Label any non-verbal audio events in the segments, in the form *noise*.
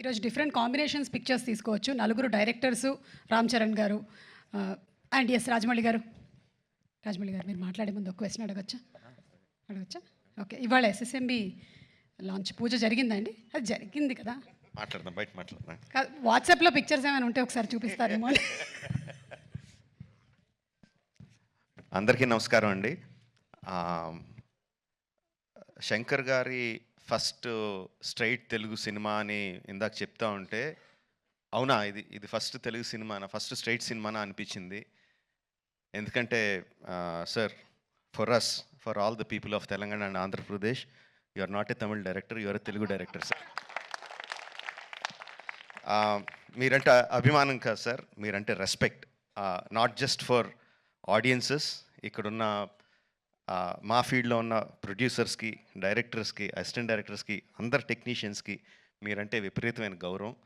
ఈరోజు different combinations pictures తీసుకోవచ్చు. నలుగురు డైరెక్టర్స్ రామ్ చరణ్ గారు. అండ్ ఎస్ రాజమౌళి గారు. రాజమౌళి గారు మీరు మాట్లాడే ముందు ఒక క్వశ్చన్ అడగచ్చా? అడగచ్చా? ఓకే ఇవాళ ఎస్ఎస్ఎంబి లాంచ్ పూజ జరిగిందండి? అది జరిగింది కదా? మాట్లాడదాం బయట మాట్లాడదాం. వాట్సాప్లో పిక్చర్స్ ఏమైనా ఉంటే ఒకసారి చూపిస్తారేమో. అందరికీ నమస్కారం అండి. శంకర్ గారి ఫస్ట్ స్ట్రైట్ తెలుగు సినిమా అని ఇందాక చెప్తా ఉంటే అవునా ఇది ఇది ఫస్ట్ తెలుగు సినిమానా? ఫస్ట్ స్ట్రైట్ సినిమానా అనిపించింది. ఎందుకంటే sir for us for all the people of Telangana and Andhra Pradesh you are not a Tamil director you are Telugu director sir. మీరంటే అభిమానం కాదు సార్. మీరంటే respect not just for audiences ఇక్కడున్న మా ఫీల్డ్లో ఉన్న ప్రొడ్యూసర్స్కి డైరెక్టర్స్కి అసిస్టెంట్ డైరెక్టర్స్కి అందరు టెక్నీషియన్స్కి మీరంటే విపరీతమైన గౌరవం.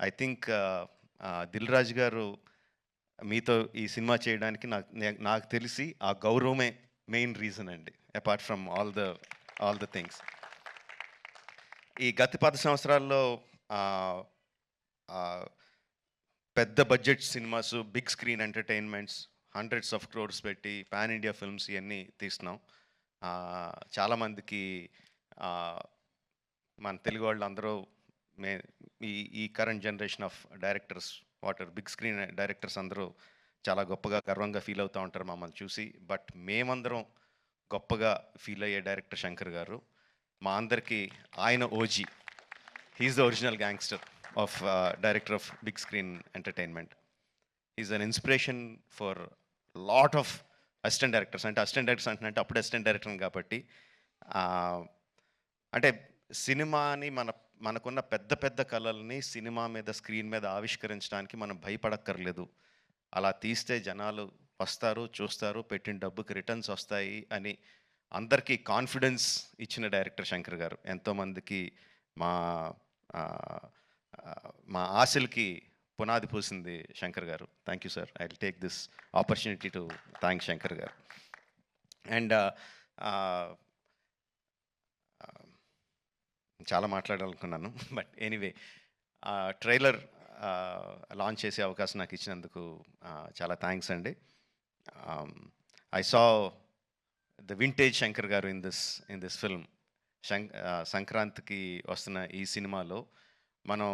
ఐ థింక్ దిల్ రాజు గారు మీతో ఈ సినిమా చేయడానికి నాకు నాకు తెలిసి ఆ గౌరవమే మెయిన్ రీజన్ అండి apart from all the all the things. ఈ గత పది సంవత్సరాల్లో పెద్ద budget cinemas big screen entertainments hundreds of crores పెట్టి పాన్ ఇండియా ఫిల్మ్స్ ఇవన్నీ తీస్తున్నాం. చాలామందికి మన తెలుగు వాళ్ళు అందరూ మే ఈ ఈ current generation of directors water big screen directors అందరూ చాలా గొప్పగా గర్వంగా ఫీల్ అవుతూ ఉంటారు మమ్మల్ని చూసి. బట్ మేమందరం గొప్పగా ఫీల్ అయ్యే డైరెక్టర్ శంకర్ గారు. మా అందరికీ ఆయన OG he's the original gangster of director of big screen entertainment is an inspiration for lot of assistant directors అంటే అసిస్టెంట్ డైరెక్టర్స్ అంటే అప్పుడు అసిస్టెంట్ డైరెక్టర్ కాబట్టి అంటే సినిమాని మన మనకున్న పెద్ద పెద్ద కళల్ని సినిమా మీద స్క్రీన్ మీద ఆవిష్కరించడానికి మనం భయపడక్కర్లేదు. అలా తీస్తే జనాలు వస్తారు చూస్తారు పెట్టిన డబ్బుకి రిటర్న్స్ వస్తాయి అని అందరికీ కాన్ఫిడెన్స్ ఇచ్చిన డైరెక్టర్ శంకర్ గారు. ఎంతోమందికి మా మా ఆశలకి పునాది పూసింది Shankar garu. Thank you sir I will take this opportunity to thank Shankar garu. And uh, uh, uh, చాలా మాట్లాడాలనుకున్నాను బట్ ఎనీవే ట్రైలర్ లాంచ్ చేసే అవకాశం నాకు ఇచ్చినందుకు చాలా థ్యాంక్స్ అండి. I saw the vintage Shankar garu in this in this film శంక్ సంక్రాంతికి వస్తున్న ఈ సినిమాలో మనం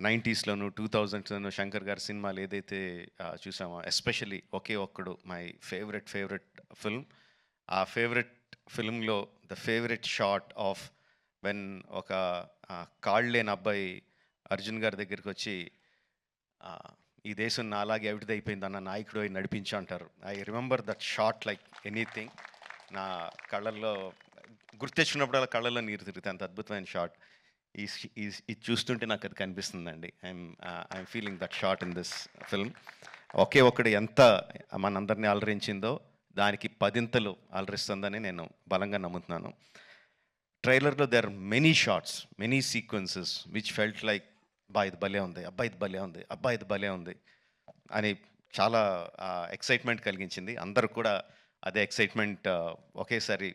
నైంటీస్లోను టూ థౌజండ్స్లోను శంకర్ గారి సినిమాలు ఏదైతే చూసామో especially Oke Okkadu my favourite favourite film ఆ favourite ఫిల్మ్లో the favourite shot of when ఒక కాళ్ళేని అబ్బాయి అర్జున్ గారి దగ్గరికి వచ్చి ఈ దేశం నాలాగే ఎవరిది అయిపోయింది అన్న నాయకుడు అయి నడిపించు అంటారు. I remember that shot like anything. నా కళ్ళల్లో గుర్తెచ్చినప్పుడు కళ్ళల్లో నీరు తిరుగుతాయి. అంత అద్భుతమైన షాట్. ఈ ఇది చూస్తుంటే నాకు అది కనిపిస్తుందండి. I'm I'm feeling that shot in this film Oke Okkadu ఎంత మనందరినీ అలరించిందో దానికి పదింతలు అలరిస్తుందని నేను బలంగా నమ్ముతున్నాను. ట్రైలర్లో there many shots many sequences which felt like అబ్బా ఇది భలే ఉంది అబ్బా ఇది భలే ఉంది అబ్బా ఇది భలే ఉంది అని చాలా uh, ఎక్సైట్మెంట్ కలిగించింది. అందరూ కూడా అదే ఎక్సైట్మెంట్ uh, ఒకేసారి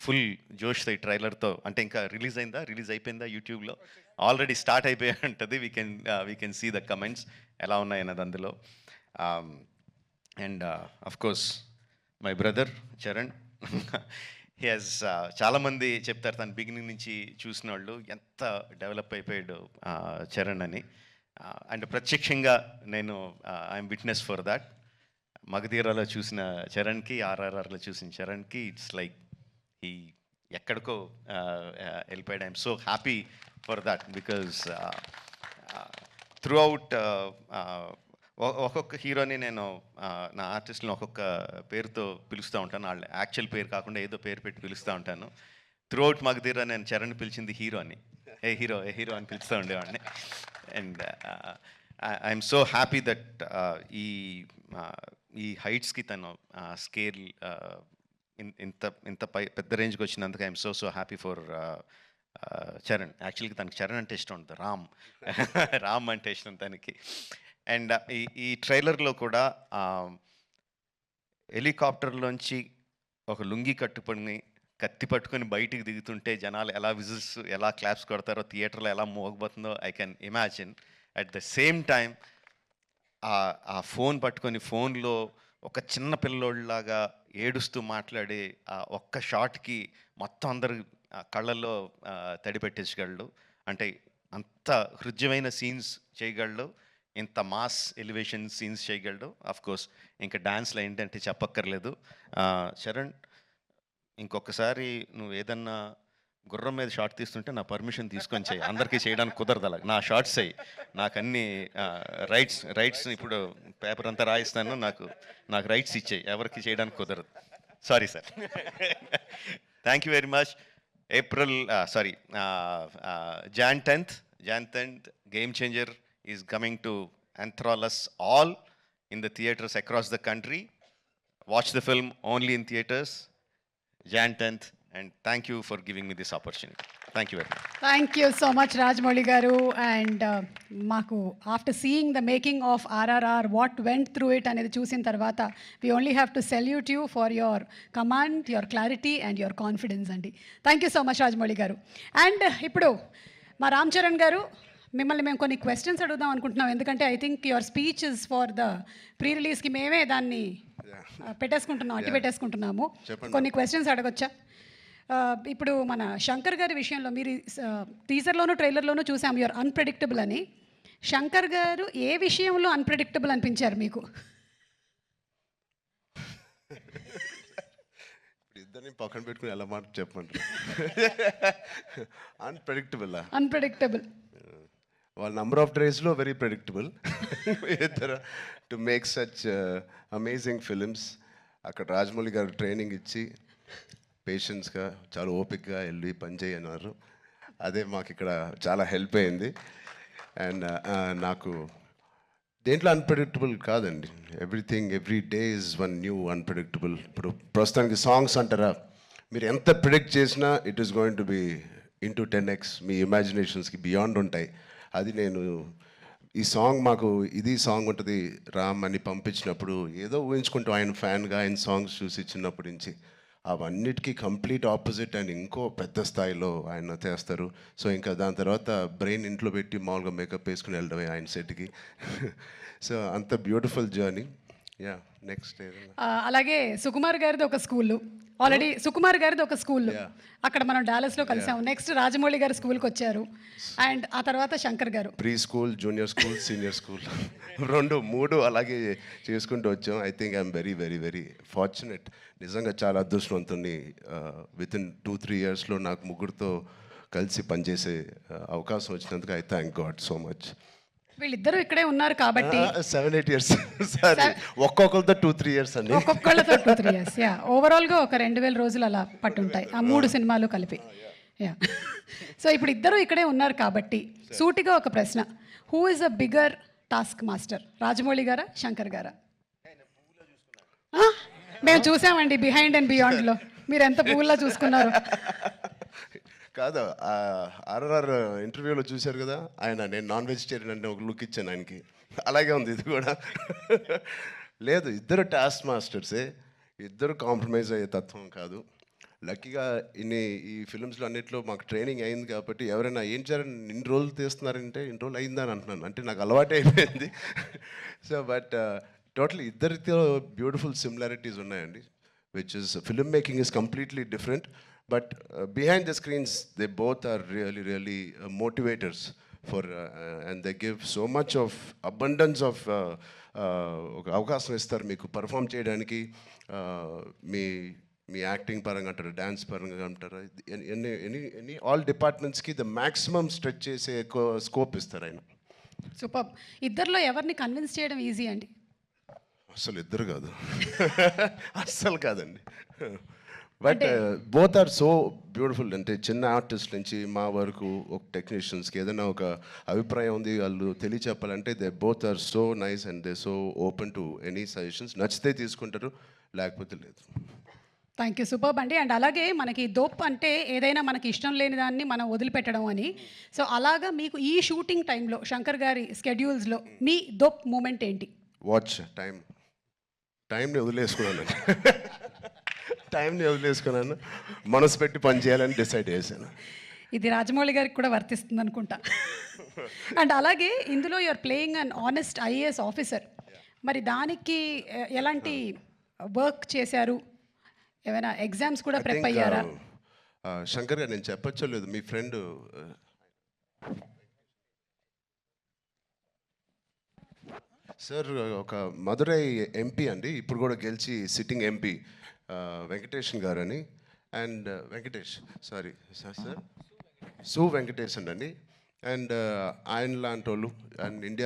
ఫుల్ జోష్తో ఈ ట్రైలర్తో. అంటే ఇంకా రిలీజ్ అయిందా? రిలీజ్ అయిపోయిందా యూట్యూబ్లో? ఆల్రెడీ స్టార్ట్ అయిపోయి ఉంటుంది. We can we can see the comments ఎలా ఉన్నాయన్నది అందులో. And of course my brother Charan he has చాలామంది చెప్తారు తన బిగినింగ్ నుంచి చూసిన వాళ్ళు ఎంత డెవలప్ అయిపోయాడు uh, చరణ్ అని. అండ్ ప్రత్యక్షంగా నేను ఐఎమ్ విట్నెస్ ఫర్ దాట్ మగధీరాలో చూసిన చరణ్కి ఆర్ఆర్ఆర్లో చూసిన చరణ్కి ఇట్స్ లైక్ ఈ ఎక్కడికో వెళ్ళిపోయాడు. I'm so happy for that because throughout ఒక్కొక్క హీరోని నేను నా ఆర్టిస్ట్ని ఒక్కొక్క పేరుతో పిలుస్తూ ఉంటాను. వాళ్ళ యాక్చువల్ పేరు కాకుండా ఏదో పేరు పెట్టి పిలుస్తూ ఉంటాను. త్రూ అవుట్ మగధీర నేను చరణ్ పిలిచింది హీరో అని ఏ హీరో ఏ హీరో అని పిలుస్తూ ఉండేవాడిని. And I'm so happy that ఈ ఈ హైట్స్కి తను స్కేల్ ఇంత ఇంత పై పెద్ద రేంజ్కి వచ్చినందుకు I'm so so happy for Charan యాక్చువల్గా తనకి చరణ్ అంటే ఇష్టం ఉంటుంది రామ్. *laughs* రామ్ అంటే ఇష్టం తనకి. అండ్ uh, ఈ ఈ ట్రైలర్లో కూడా హెలికాప్టర్లోంచి ఒక లుంగి కట్టుకొని కత్తి పట్టుకొని బయటికి దిగుతుంటే జనాలు ఎలా విజిల్స్ ఎలా క్లాప్స్ కొడతారో థియేటర్లో ఎలా మోగబోతుందో I can imagine at the same time ఆ ఆ ఫోన్ పట్టుకొని ఫోన్లో ఒక చిన్న పిల్లోళ్ళలాగా ఏడుస్తూ మాట్లాడే ఆ ఒక్క షాట్కి మొత్తం అందరు కళ్ళల్లో తడి పెట్టించగలడు అంటే అంత హృద్యమైన సీన్స్ చేయగలడు. ఇంత మాస్ ఎలివేషన్ సీన్స్ చేయగలడు. అఫ్ కోర్స్ ఇంకా డాన్స్లో ఏంటంటే చెప్పక్కర్లేదు. శరణ్ చరణ్ ఇంకొకసారి నువ్వు ఏదన్నా గుర్రం మీద షార్ట్ తీస్తుంటే నా పర్మిషన్ తీసుకొని చేయి. అందరికీ చేయడానికి కుదరదు అలా నా షార్ట్స్ అయ్యి నాకు అన్ని రైట్స్ రైట్స్ ఇప్పుడు పేపర్ అంతా రాయిస్తాను. నాకు నాకు రైట్స్ ఇచ్చేయి. ఎవరికి చేయడానికి కుదరదు. Sorry sir thank you very much April sorry Jan tenth Jan tenth Game Changer is coming to అంథ్రాలస్ all in the theatres across the country watch the film only in theatres Jan tenth and thank you for giving me this opportunity. Thank you very much. Thank you so much Rajamouli garu and మాకు after seeing the making of RRR what went through it అనేది చూసిన తర్వాత we only have to salute you for your command your clarity and your confidence అండి. Thank you so much Rajamouli garu and ఇప్పుడు మా రామ్ చరణ్ గారు మిమ్మల్ని మేము కొన్ని క్వశ్చన్స్ అడుగుదాం అనుకుంటున్నాం. ఎందుకంటే I think your speech is for the pre రిలీజ్కి మేమే దాన్ని ఆ, పెట్టేసుకుంటున్నాం అట్టి పెట్టేసుకుంటున్నాము కొన్ని క్వశ్చన్స్ అడగొచ్చా? ఇప్పుడు మన శంకర్ గారి విషయంలో మీరు టీజర్లోను ట్రైలర్లోనూ చూసాం యువర్ అన్ప్రెడిక్టబుల్ అని. శంకర్ గారు ఏ విషయంలో అన్ప్రెడిక్టబుల్ అనిపించారు మీకు? ఇద్దరిని పక్కన పెట్టుకుని ఎలా మాట చెప్పంటారు అన్ప్రెడిక్టబుల్ అన్ప్రెడిక్టబుల్ వాళ్ళ నంబర్ ఆఫ్ డేస్లో వెరీ ప్రెడిక్టబుల్ ఇద్దరు to make such amazing films అక్కడ రాజమౌళి గారు ట్రైనింగ్ ఇచ్చి పేషెన్స్గా చాలా ఓపిక్గా వెళ్ళి పని చేయన్నారు. అదే మాకు ఇక్కడ చాలా హెల్ప్ అయింది. అండ్ uh, uh, నాకు దేంట్లో అన్ప్రెడిక్టబుల్ కాదండి. Everything every day is one new unpredictable ఇప్పుడు ప్రస్తుతానికి సాంగ్స్ అంటారా? మీరు ఎంత ప్రిడిక్ట్ చేసినా it is going to be in to ten X మీ ఇమాజినేషన్స్కి బియాండ్ ఉంటాయి. అది నేను ఈ సాంగ్ మాకు ఇది సాంగ్ ఉంటుంది. రామ్ అని పంపించినప్పుడు ఏదో ఊహించుకుంటూ. ఆయన ఫ్యాన్గా ఆయన సాంగ్స్ చూసి చిన్నప్పటి నుంచి. అవన్నిటికీ కంప్లీట్ ఆపోజిట్ అండ్ ఇంకో పెద్ద స్థాయిలో ఆయన చేస్తారు. సో ఇంకా దాని తర్వాత బ్రెయిన్ ఇంట్లో పెట్టి మామూలుగా మేకప్ వేసుకుని వెళ్ళడమే ఆయన సెట్కి. *laughs* సో అంత బ్యూటిఫుల్ జర్నీ. యా నెక్స్ట్ అలాగే సుకుమార్ గారిది ఒక స్కూల్. ఆల్రెడీ సుకుమార్ గారిది ఒక స్కూల్. అక్కడ మనం డాలస్లో కలిసాము. నెక్స్ట్ రాజమౌళి గారు స్కూల్కి వచ్చారు. అండ్ ఆ తర్వాత Shankar garu. Preschool junior school senior school రెండు మూడు అలాగే చేసుకుంటూ వచ్చాం. I think I'm very very very fortunate నిజంగా చాలా అదృష్టవంతుని విత్ ఇన్ టూ త్రీ ఇయర్స్లో నాకు ముగ్గురితో కలిసి పనిచేసే అవకాశం వచ్చినందుకు I thank God so much వీళ్ళిద్దరూ ఇక్కడే ఉన్నారు కాబట్టి. సెవెన్ ఎయిట్ ఇయర్స్ సారీ ఒక్కొక్కరితో టూ త్రీ ఇయర్స్ అండి. ఒక్కొక్కళ్ళతో టూ త్రీ ఇయర్స్ యా ఓవరాల్గా ఒక రెండు వేల రోజులు అలా పట్టుంటాయి. ఆ మూడు సినిమాలు కలిపి. యా సో *laughs* ఇప్పుడు ఇద్దరు ఇక్కడే ఉన్నారు కాబట్టి సూటిగా ఒక ప్రశ్న. Who is a bigger taskmaster Rajamouli గారా శంకర్ గారా? మేము చూసామండి బిహైండ్ అండ్ బియాండ్లో మీరు ఎంత పువ్వుల్లో చూసుకున్నారు. *laughs* కాదు ఆర్ఆర్ఆర్ ఇంటర్వ్యూలో చూశారు కదా ఆయన నేను నాన్ వెజిటేరియన్ అంటే ఒక లుక్ ఇచ్చాను ఆయనకి. అలాగే ఉంది ఇది కూడా. లేదు ఇద్దరు టాస్క్ మాస్టర్సే ఇద్దరు కాంప్రమైజ్ అయ్యే తత్వం కాదు. లక్కీగా ఇన్ని ఈ ఫిల్మ్స్లో అన్నిట్లో మాకు ట్రైనింగ్ అయింది కాబట్టి ఎవరైనా ఏం చేయాలని ఇన్ని రోజులు తీస్తున్నారంటే ఇన్ని రోజులు అయిందని అంటున్నాను. అంటే నాకు అలవాటు అయిపోయింది. సో బట్ టోటల్ ఇద్దరితో బ్యూటిఫుల్ సిమిలారిటీస్ ఉన్నాయండి which is film making is completely different but uh, behind the screens they both are really really uh, motivators for uh, and they give so much of abundance of uh, uh, ఒక అవకాశం ఇస్తారు మీకు perform చేయడానికి. Uh, మీ మీ acting పరంగా అంటారు dance పరంగా అంటారు ఎన్ని ఎనీ ఎనీ ఆల్ డిపార్ట్మెంట్స్కి ద మ్యాక్సిమం స్ట్రెచ్ చేసే స్కోప్ ఇస్తారు ఆయన. సూపర్ ఇద్దరిలో ఎవరిని కన్విన్స్ చేయడం ఈజీ అండి? అసలు ఇద్దరు కాదు. *laughs* అస్సలు కాదండి. But both are so beautiful అంటే చిన్న ఆర్టిస్ట్ నుంచి మా వరకు ఒక టెక్నీషియన్స్కి ఏదైనా ఒక అభిప్రాయం ఉంది వాళ్ళు తెలియచెప్పాలంటే they both are so nice and they so open to any suggestions నచ్చితే తీసుకుంటారు లేకపోతే లేదు. థ్యాంక్ యూ సూపర్ అండి అండ్ అలాగే మనకి దోప్ అంటే ఏదైనా మనకి ఇష్టం లేని దాన్ని మనం వదిలిపెట్టడం అని. సో అలాగా మీకు ఈ షూటింగ్ టైంలో శంకర్ గారి స్కెడ్యూల్స్లో మీ దోప్ మూమెంట్ ఏంటి? వాచ్ టైం టైంని వదిలేసుకున్నాను టైంని వదిలేసుకున్నాను. మనసు పెట్టి పని చేయాలని డిసైడ్ చేశాను. ఇది రాజమౌళి గారికి కూడా వర్తిస్తుంది అనుకుంటా. *laughs* అండ్ అలాగే ఇందులో you're playing an honest IAS officer మరి దానికి ఎలాంటి వర్క్ చేశారు? ఏమైనా ఎగ్జామ్స్ కూడా ప్రెప్ అయ్యారా? ఆ, ఆ, శంకర్ గారు నేను చెప్పచ్చో లేదు మీ ఫ్రెండ్ సార్ ఒక మదురై ఎంపీ అండి. ఇప్పుడు కూడా గెలిచి సిట్టింగ్ ఎంపీ వెంకటేషన్ గారు అని and Venkatesh sorry sir sir. సు వెంకటేషన్ అండి. అండ్ ఆయన లాంటి వాళ్ళు అండ్ ఇండియా